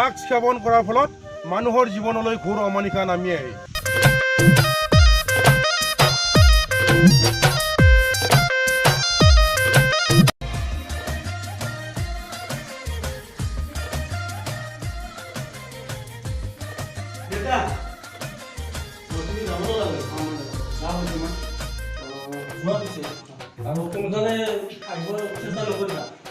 Drugs সেৱন কৰাৰ ফলত মানুহৰ জীৱনলৈ ঘোৰ অমানিশা নামি আহে। আৰু সোনকালে আহিব চেষ্টা নকৰিবা।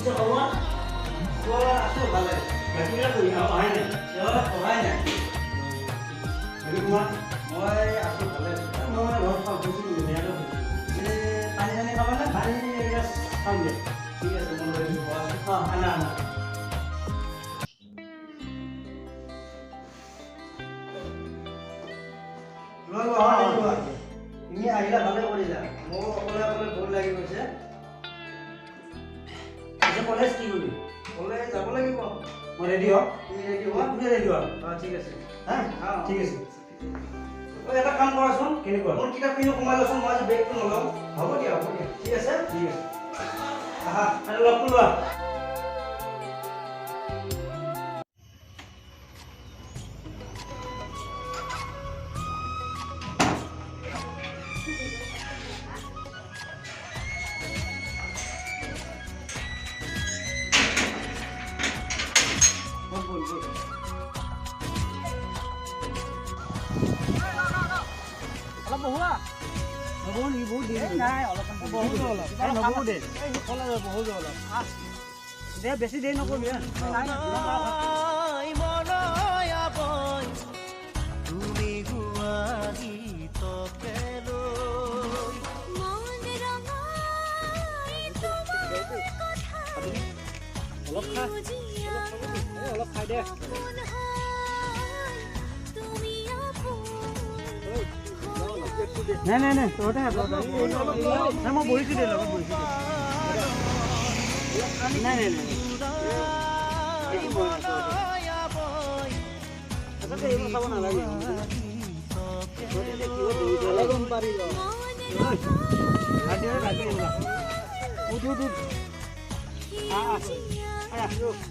Bisa keluar? Keluar aku balik. Bajunya aku yang apa ini? Ya, apa ini? Jadi keluar. Moi aku balik. Moi lo kau bujuk ini ada. Ini pani pani kapan lah? Pani ini ya sambil. Iya semua lagi keluar. Ah, anak-anak. লোৱা লোৱা লোৱা তুমি আহিলা ভালে কৰিলা মোৰ অকলে অকলে ভোৰ লাগি গৈছে ৰেডি হওক তুমি ৰেডি তুমি অঁ ঠিক আছে। হা? ঠিক আছে। এটা কাম কৰাচোন। কেনেকুৱা মোৰ কিতাপখিনি সোমাই লোৱাচোন মই আজি বেগটো নলওঁ। হ'ব দিয়া হ'ব দিয়া। ঠিক আছে? ঠিক আছে। আহা লগটো লোৱা দে। বেছি দেৰি নকৰিবি তুমি গোৱা গীতকে অলপ খাই দে। নাই নাই নাই তহঁতে মই বহিছোঁ দে লগত নাই নাই নাই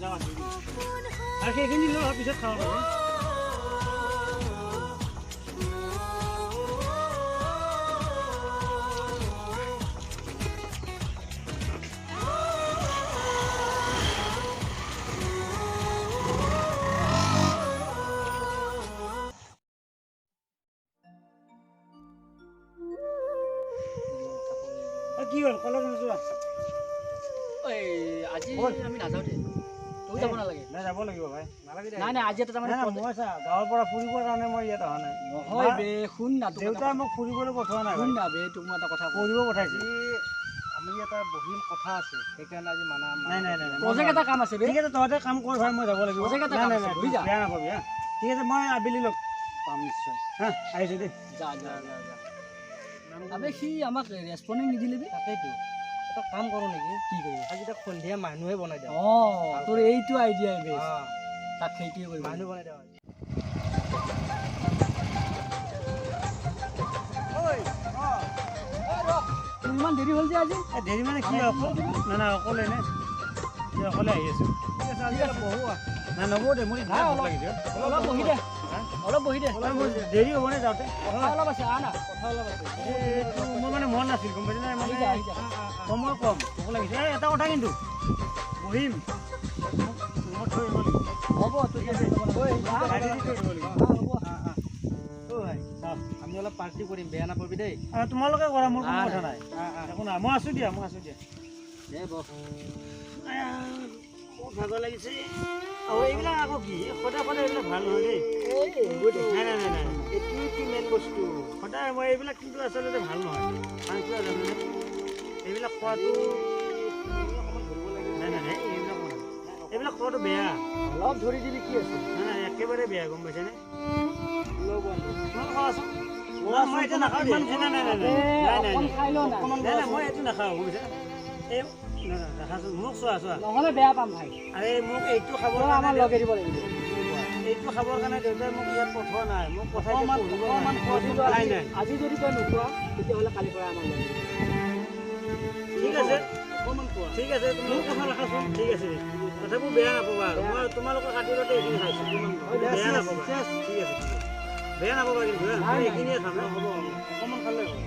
চাব সেইখিনি লৈ পিছত খাব পাৰিম কি হ'ল? কলেজ নোযোৱা আজি ব'ল। আমি নাযাওঁ দে। তয়ো যাব নালাগে। নাই যাব লাগিব ভাই। নালাগে দে। নাই নাই আজি এটা তাৰমানে নাই, নাই, project- মই চা গাঁৱৰ পৰা ফুৰিবৰ কাৰণে মই ইয়াত অহা নাই। নহয় বে শুন না তোক এটা দেউতাই মোক ফুৰিবলৈ পঠোৱা নাই শুন ভাই। না বে তোক মই এটা কথা কওঁ। পঢ়িব পঠাইছে। আমি এটা বহিম কথা আছে সেইকাৰণে আজি মানা নাই নাই নাই নাই, মই প্ৰজেক্ট এটা কাম আছে বে। ঠিক আছে তহঁতে কাম কৰ ভাই মই যাব লাগিব। প্ৰজেক্ট এটা নাই কাম নাই আছে, নাই বুজি যা। বেয়া নাপাবি হা। ঠিক আছে মই আবেলি লগ পাম নিশ্চয়। হা আহিছোঁ দেই যা যা যা যা। আবে সি আমাক ৰেচপণ্ডে নিদিলে বে তাকেইতো। এটা কাম কৰোঁ নেকি? কি কৰিবি? আজি তাক সন্ধিয়া মানুহে বনাই দিওঁ অঁ তোৰ এইটো আইডিয়াই বে অঁ, তাক সেইটোৱে কৰিব। মানুহ বনাই দিওঁ ইমান দেৰি হ'ল যে আজি? দেৰি মানে কি অকল নাই নাই অকলে নে? অকলে আহি আছোঁ। ঠিক আছে আজি বহো। নাই দে মোৰ অলপ বহি দে। অলপ বহি দে। দেৰি হ'বনে যাওঁতে? কথা অলপ আছে আহ না কথা অলপ আছে। এইটো মোৰ মানে মন নাছিল গম পাইছে নাই মানে সময় কম। ভোক লাগিছে এই এটা কথা কিন্তু বহিম। হ'ব হ'ব আমি অলপ পাৰ্টি কৰিম বেয়া নাপাবি দেই। তোমালোকে কৰা মোৰ কোনো কথা নাই। একো নাই মই আছোঁ দিয়া মই আছোঁ দিয়া। দে ভাগৰ লাগিছে? আৰু এইবিলাক আকৌ কি? সদায় সদায় এইবিলাক ভাল নহয় দেই। নাই নাই নাই নাই। এইটোৱেইটো মেইন বস্তু? সদায় মই এইবিলাক কিন্তু আচলতে ভাল নহয়। মানে কিয় জানানে এইবিলাক খোৱাটো নাই নাই নাই তোমালোকৰতো বেয়া। অলপ ধৰি দিলি কি আছে? নাই নাই একেবাৰে বেয়া গম পাইছেনে? লওঁ বন্ধু। তোমালোক খাবাচোন। মই নাখাওঁ নাই নাই নাই নাই। নাই এইটো নাখাওঁ পাইছা এই মোক চোৱা চোৱা। নহ'লে বেয়া পাম ভাই। আৰে মোক এইটো খাবৰ আমাৰ লগে দিব লাগিব। এইটো খাবৰ কাৰণে দেউতাই মোক ইয়াত পঠোৱা নাই। মোক পঠাই নাই। আজি- যদি তই নোখোৱা তেতিয়াহ'লে কালিৰ পৰা আমাৰ ঠিক আছে। অকণমান ঠিক আছে মোক কথা ৰাখাচোন ঠিক আছে। তথাপিও বেয়া নাপাবা আৰু। মই তোমালোকৰ খাতিৰতে এইখিনি খাইছোঁ। বেয়া নাপাবা। ঠিক আছে বেয়া নাপাবা কিন্তু এইখিনিয়ে খাম হ'ব অকণমান খালে হ'ব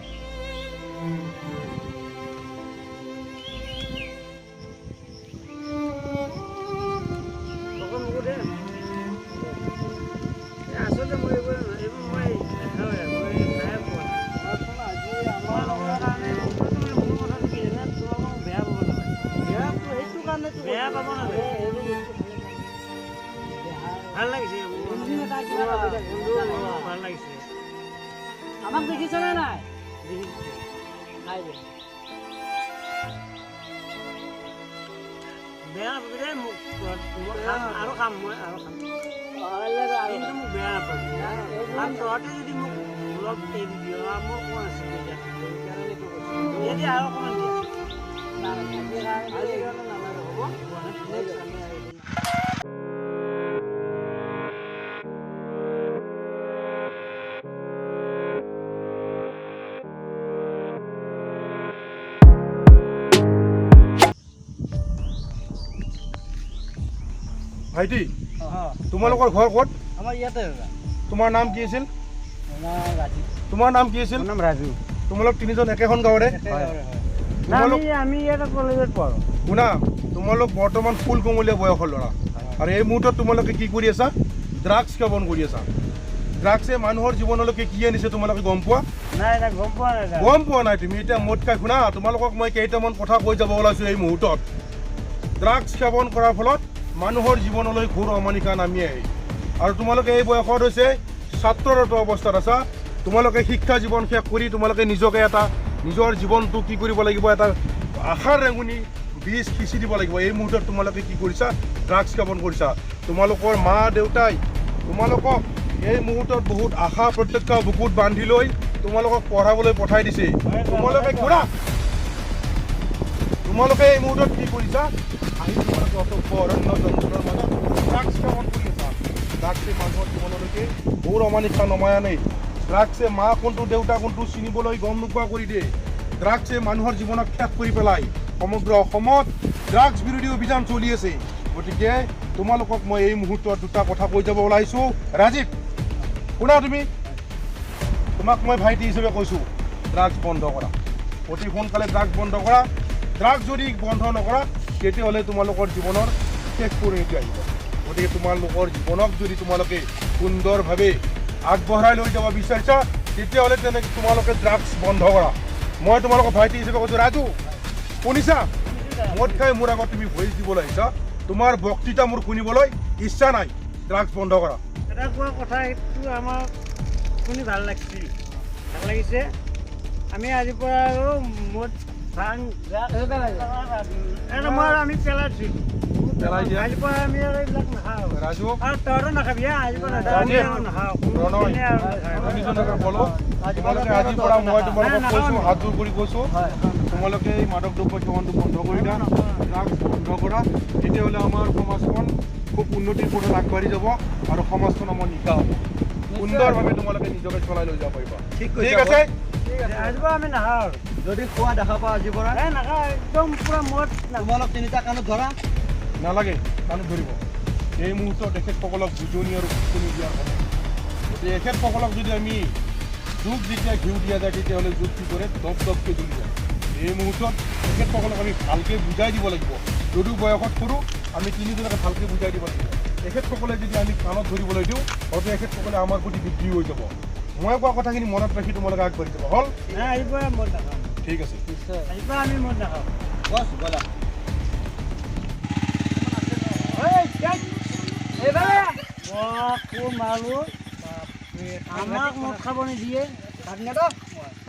ভাল লাগিছে আমাক নাই দেখিছোঁ। খাই দে বেয়া যদি মোক অলপ দিয় আৰু অকণমান ভাইটি তোমালোকৰ ঘৰ ক'ত? আমাৰ ইয়াতে তোমাৰ নাম কি আছিল? তোমাৰ নাম কি আছিল? নাম ৰাজু। তোমালোক তিনিজন একেখন গাঁৱৰে? আমি আমি ইয়াতে কলেজত পঢ়োঁ। শুনা তোমালোক বৰ্তমান ফুল কোমলীয়া বয়সৰ ল'ৰা। আৰু এই মুহূৰ্তত তোমালোকে কি কৰি আছা? ড্ৰাগছ সেৱন কৰি আছা। ড্ৰাগছে মানুহৰ জীৱনলৈকে কি আনিছে তোমালোকে গম পোৱা? নাই নাই গম পোৱা নাই গম পোৱা নাই তুমি এতিয়া মদ খাই শুনা তোমালোকক মই কেইটামান কথা কৈ যাব ওলাইছোঁ এই মুহূৰ্তত। ড্ৰাগছ সেৱন কৰাৰ ফলত মানুহৰ জীৱনলৈ ঘোৰ অমানিকা নামি আহে আৰু তোমালোকে এই বয়সত হৈছে ছাত্ৰৰত অৱস্থাত আছা। তোমালোকে শিক্ষা জীৱন শেষ কৰি তোমালোকে নিজকে এটা, নিজৰ জীৱনটো কি কৰিব লাগিব, এটা আশাৰ ৰেঙুনি বীজ সিঁচি দিব লাগিব। এই মুহূৰ্তত তোমালোকে কি কৰিছা? ড্ৰাগছ সেৱন কৰিছা। তোমালোকৰ মা দেউতাই তোমালোকক এই মুহূৰ্তত বহুত আশা প্ৰত্যক্ষ বুকুত বান্ধি লৈ তোমালোকক পঢ়াবলৈ পঠাই দিছে। তোমালোকে ঘূৰা। তোমালোকে এই মুহূৰ্তত কি কৰিছা? আছা ড্ৰাগছে মানুহৰ জীৱনলৈকে ঘোৰ অমানিশা নমাই আনে ড্ৰাগছে মা কোনটো দেউতা কোনটো চিনিবলৈ গম নোপোৱা কৰি দিয়ে ড্ৰাগছে মানুহৰ জীৱনক শেষ কৰি পেলাই সমগ্ৰ অসমত ড্ৰাগছ বিৰোধী অভিযান চলি আছে গতিকে তোমালোকক মই এই মুহূৰ্তত দুটা কথা কৈ যাব ওলাইছোঁ ৰাজীৱ শুনা তুমি তোমাক মই ভাইটি হিচাপে কৈছোঁ ড্ৰাগছ বন্ধ কৰা অতি সোনকালে ড্ৰাগছ বন্ধ কৰা ড্ৰাগছ যদি বন্ধ নকৰা তেতিয়াহ'লে তোমালোকৰ জীৱনৰ শেষ পৰিণতি আহিব। গতিকে তোমালোকৰ জীৱনক যদি তোমালোকে সুন্দৰভাৱে আগবঢ়াই লৈ যাব বিচাৰিছা, তেতিয়াহ'লে তেনে তোমালোকে ড্ৰাগছ বন্ধ কৰা। মই তোমালোকৰ ভাইটি হিচাপে কৈছোঁ, ৰাজু, শুনিছা? মদ খাই মোৰ আগত তুমি ভইচ দিবলৈ আহিছা তোমাৰ বক্তৃতা মোৰ শুনিবলৈ ইচ্ছা নাই। ড্ৰাগছ বন্ধ কৰা। এটা কোৱা কথা সেইটো আমাক শুনি ভালো লাগিছিল ভালো লাগিছে। আমি আজিৰ পৰা আৰু মদ আমি পেলাই পেলাই দিয়া। আজিৰ পৰা আমি আৰু এইবিলাক নাখাওঁ। ৰাজু। আৰু তহঁতো নাখাবি আজিৰ পৰা নাখাওঁ। আমি আৰু নাখাওঁ। প্ৰণয় কোনোদিনে আৰু নাখাওঁ। তিনিজনকে বলো তোমালোকে আজিৰ পৰা মই তোমালোকক কৈছোঁ হাত জোৰ কৰি কৈছোঁ। তোমালোকে এই মাদক দ্ৰব্য সেৱনটো বন্ধ কৰি দিয়া। ড্ৰাগছ বন্ধ কৰা। তেতিয়াহ'লে আমাৰ সমাজখন খুব উন্নতিৰ পথত আগবাঢ়ি যাব আৰু সমাজখন আমাৰ নিকা হ'ব। সুন্দৰভাৱে তোমালোকে নিজকে চলাই লৈ যাব পাৰিবা। ঠিক আছে? ঠিক আছে আজিৰ আমি নাখাওঁ যদি খোৱা দেখা পাওঁ আজিৰ পৰা? এই নাখাওঁ একদম পূৰা নাখাওঁ তোমালোক তিনিটা কাণত ধৰা? নালাগে কাণত ধৰিব। এই মুহূৰ্তত তেখেতসকলক বুজনি আৰু শুনি দিয়াৰ সময় গতিকে এখেতসকলক যদি আমি যোগ যেতিয়া ঘিউ দিয়া যায় তেতিয়াহ'লে যোগ কি কৰে? দপ দপকৈ জ্বলি যায় এই মুহূৰ্তত তেখেতসকলক আমি ভালকৈ বুজাই দিব লাগিব। যদিও বয়সত সৰু আমি তিনিজনকে ভালকৈ বুজাই দিব লাগিব। তেখেতসকলে যদি আমি কাণত ধৰিবলৈ দিওঁ হয়তো এখেতসকলে আমাৰ প্ৰতি বৃদ্ধি হৈ যাব। মই কোৱা কথাখিনি মনত ৰাখি তোমালোকে আগবাঢ়ি যাব। হ'ল? পৰা মদ নাখাওঁ। ঠিক আছে। আহিবা আমি মদ নাখাওঁ। বছ ব'লা মাৰো। আমাক মদ খাব নিদিয়ে। আৰু বাদ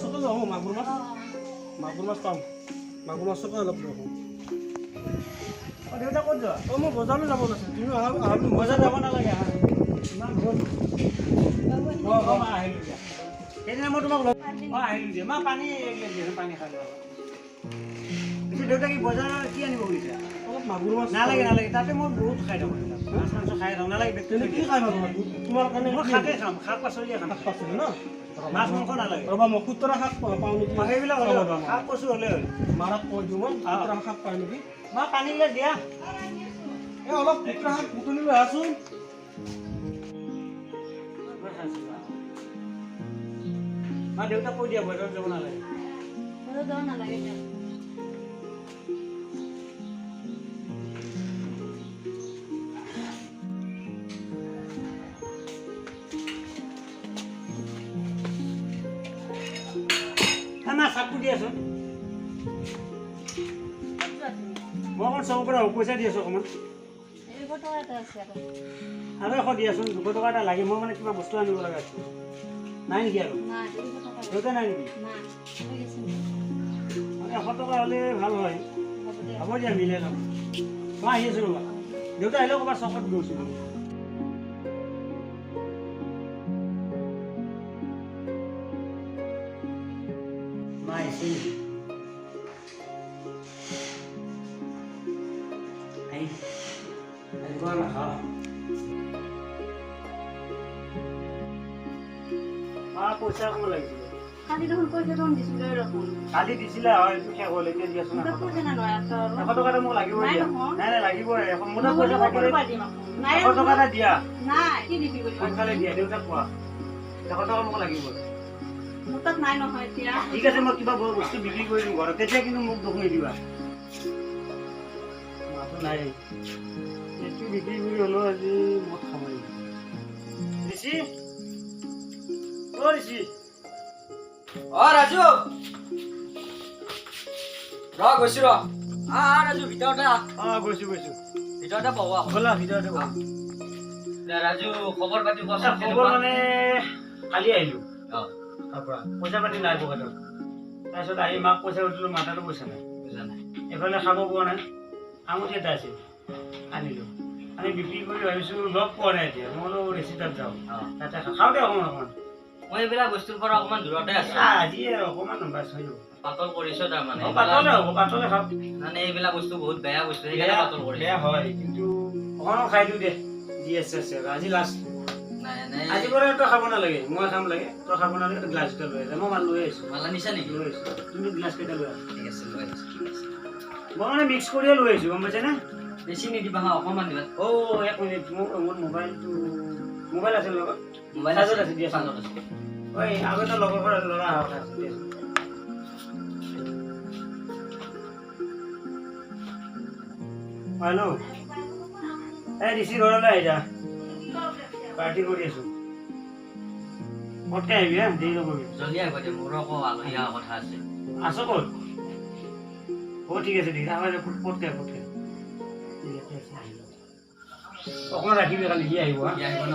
অঁ মাছতো লৈ আহোঁ মাগুৰ মাছ। মাগুৰ মাছ পাম। মাগুৰ মাছকে অলপ লৈ আহোঁ অ, দেউতা ক'ত যোৱা? অঁ মই বজাৰলৈ যাব আছে তুমি অহা মই বজাৰ যাব নালাগে আহা। ইমান ৰ'দ অঁ অঁ মা আহিলোঁ দিয়া সেইদিনা মই তোমাক অঁ আহিলোঁ দিয়া মা পানী পানী খাই লোৱা পিছে দেউতা কি বজাৰত কি আনিব খুজিছা অলপ মাগুৰ মাছ নালাগে নালাগে। তাতে মই বহুত খাই থাকোঁ। মাছ মাংস খাই থাকোঁ। নালাগে কি। খাই তোমাৰ কাৰণে মই কি? শাকে খাম শাক পাচলিয়ে খাম। শাক পাচলি ন? মাছ মাংস নালাগে। ৰ'বা মই খুতৰা শাক পাওঁ পাওঁ নেকি মই সেইবিলাক হ'লে। শাক কচু হ'লে হ'ল। মাৰাক কৈ দিওঁ মই খুতৰা শাক পায় নেকি? মা পানী গিলাচ দিয়া। এই অলপ খুতৰা শাক বুটলি লৈ আহাচোন। মা দেউতাক কৈ দিয়া বজাৰত যাব নালাগে। না পৰা পইচা দি আছো অকণমান। আৰু এশ দি দুশ টকা এটা লাগে মই মানে কিবা বস্তু আনিব লগা আছে নাই নেকি আৰু? দেউতা নাই নেকি? এশ টকা হ'লে ভাল হয়। হ'ব দিয়া। মিলাই ল'ম। মই আহি আছোঁ ৰ'বা। দেউতা আহিলেও ক'ৰবাত চকত গৈছিলোঁ পইচা অকণমান লাগিছিলে কালি দিছিলে হয় এইটো শেষ হ'ল এতিয়া দিয়াচোন এশ টকা। এটা মোক লাগিবই দিয়া। নাই এশ মোৰ পইচা থাকিলে এশ টকা এটা দিয়া। সোনকালে দিয়া দেউতাক কোৱা। এশ টকা মোক লাগিবই। ঠিক আছে মই কিবা বস্তু বিক্ৰী কৰি দিম ঘৰত। তেতিয়া কিন্তু মোক দুখ নিদিবা। মাথো নাই। এইটো বিক্ৰী কৰি হ'লেও আজি মদ খাব লাগিব ৰাজু ৰ পাতি? মানে কালি আহিলোঁ। পৰা পইচা পাতি নাই পকেটত তাৰপিছত আহি মাক পইচা সুধিলোঁ মাথাটো পইচা নাই। বুজা নাই। এইফালে খাব পোৱা নাই। আঙুঠি এটা আছিল আনিলোঁ। আনি বিক্ৰী কৰি ভাবিছোঁ লগ পোৱা নাই এতিয়া। মই বোলো ৰেচি তাত যাওঁ। অ, তাতে খা- খাওঁ দে অকণমান অকণমান। মই এইবিলাক বস্তুৰ পৰা অকমান দূৰতে আছো। আজি হৈ যাব পাতল কৰিছ তাৰমানে পাতলে হ'ব পাতলে খাওঁ। মানে এইবিলাক বস্তু বহুত বেয়া বস্তু সেইকাৰণে পাতল কৰিছ। বেয়া হয় কিন্তু অকণমান খাই দিওঁ দে দি আছে আছে আজি লাষ্ট আজি পৰা তই খাব নালাগে মই খাম লাগে তই খাব নালাগে গ্লাছ এটা লৈ আহিছে মই মাল লৈ আহিছোঁ। মালা নিছা নেকি? লৈ আহিছোঁ। তুমি গ্লাছ কেইটা লৈ আহ। ঠিক আছে লৈ আহিছো, মই মানে মিক্স কৰিয়ে লৈ আহিছোঁ গম পাইছেনে? বেছি নিদিবা হা অকণমান দিবা। অ' এক মিনিট মোৰ মোৰ মোবাইলটো মোবাইল আছিল লগত? মোবাইল চাৰ্জত আছে, দিয়া, চাৰ্জত আছে ঐ এটা লগৰ পৰা ল'ৰা অহা কথা আছিল। হেল্ল' এই ঋষি ঘৰলৈ আহি যা। পাৰ্টি কৰি আছোঁ। পটকে আহিবি হা? দেৰি নকৰিবি। জলদি আহিব দে মোৰো আকৌ আলহী অহা কথা আছে। আছ ক'ত? অ' ঠিক আছে ঠিক আছে। আমাৰ পটকে পটকে ইয়াতে আছে, আহি লওক। অকণমান ৰাখিবি কালি সি আহিব হা? সি আহিব ন?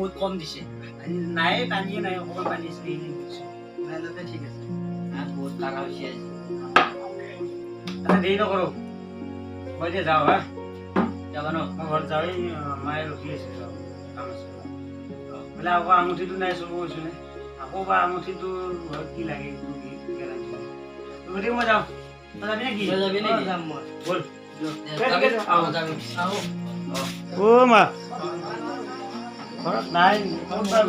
বহুত কম দিছে। নাই পানীয়ে নাই অকণমান পানী আছে, এই দিছোঁ। ঠিক আছে। বহুত লাগা আচ্ছা দেরি নকরো মই যে যাও হ্যাঁ যাবা ন? মই ঘৰত যাওঁ এই মায়ে ৰখি আছে কাম আছে বোলে আকৌ আঙুঠিটো নাই চুব কৈছোঁ নে? আকৌ বা আঙুঠিটো ঘৰত কি লাগে গতিকে মই যাওঁ। যাবি নেকি? যাম মই। বল। যাবি? আহো, যাবি। আহো। অ মা ঘৰত নাই ক'ত বা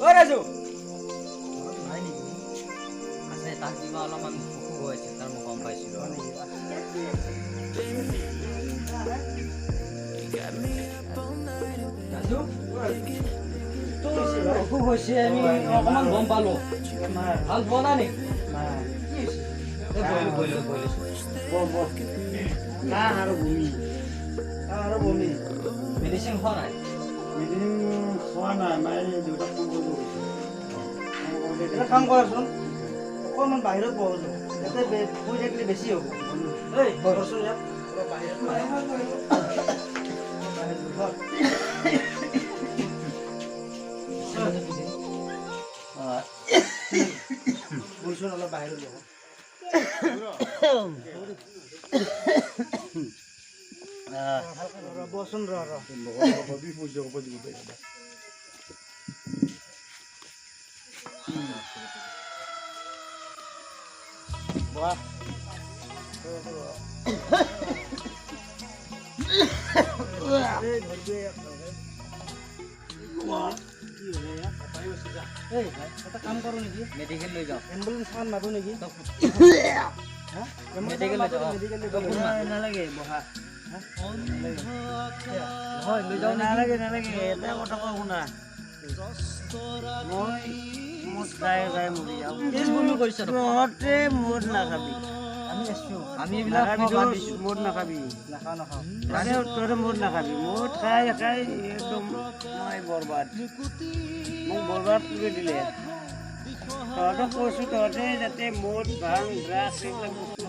ও রাজু। কিবা অলপমান অসুখ হৈছে তাৰ গম পাইছিলোঁ অসুখ হৈছে আমি অকণমান গম পালোঁ ভালো পোৱা নাই মেডিচিন খোৱা নাই? মেডিচিন খোৱা নাই মায়ে দেউতাক ফোন কৰিব কাম কৰাচোন। অকণমান বাহিৰত বহোঁ ইয়াতে বে- থাকিলে বেছি হ'ব। এই বহচোন ইয়াত। অলপ বাহিৰত বহ। বহ এটা কাম কৰোঁ নেকি মেডিকেল লৈ যাওঁ এম্বুলেঞ্চ এখন মাতো নেকি মেডিকেল লৈ যাওঁ মেডিকেল নালাগে বহা নালাগে এটা কথা কওঁ শুনা মই মৰি যাওঁ। তহঁতে মদ নাখাবি আমি এইবিলাক মদ মানে তহঁতে মদ নাখাবি মদ খাই খাই একদম মই বৰবাদ। মোক বৰবাদ কৰি দিলে। তহঁতক কৈছোঁ তহঁতে যাতে মদ ভাং ড্ৰাগছ এইবিলাক বস্তু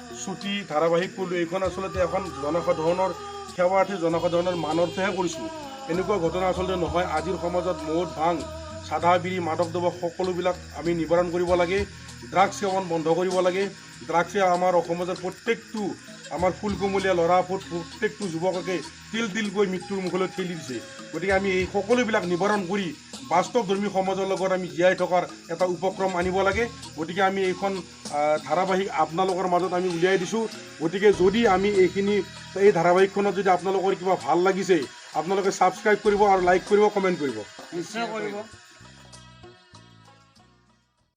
ছুটি ধাৰাবাহিক কৰিলোঁ এইখন আচলতে এখন জনসাধাৰণৰ সেৱাৰ্থী জনসাধাৰণৰ মানৰ্থেহে কৰিছোঁ। এনেকুৱা ঘটনা আচলতে নহয়। আজিৰ সমাজত মদ ভাং চাধা বিৰি মাদক দ্ৰব্য সকলোবিলাক আমি নিবাৰণ কৰিব লাগে ড্ৰাগছ সেৱন বন্ধ কৰিব লাগে। ড্ৰাগছে আমাৰ সমাজৰ প্ৰত্যেকটো আমাৰ ফুলকুমলীয়া ল'ৰা ফুট প্ৰত্যেকটো যুৱককে তিল তিলকৈ মৃত্যুৰ মুখলৈ ঠেলি দিছে। গতিকে আমি এই সকলোবিলাক নিবাৰণ কৰি বাস্তৱধৰ্মী সমাজৰ লগত আমি জীয়াই থকাৰ এটা উপক্ৰম আনিব লাগে। গতিকে আমি এইখন ধাৰাবাহিক আপোনালোকৰ মাজত আমি উলিয়াই দিছোঁ। গতিকে যদি আমি এইখিনি এই ধাৰাবাহিকখনত যদি আপোনালোকৰ কিবা ভাল লাগিছে আপোনালোকে ছাবস্ক্ৰাইব কৰিব আৰু লাইক কৰিব কমেণ্ট কৰিব। নিশ্চয় কৰিব।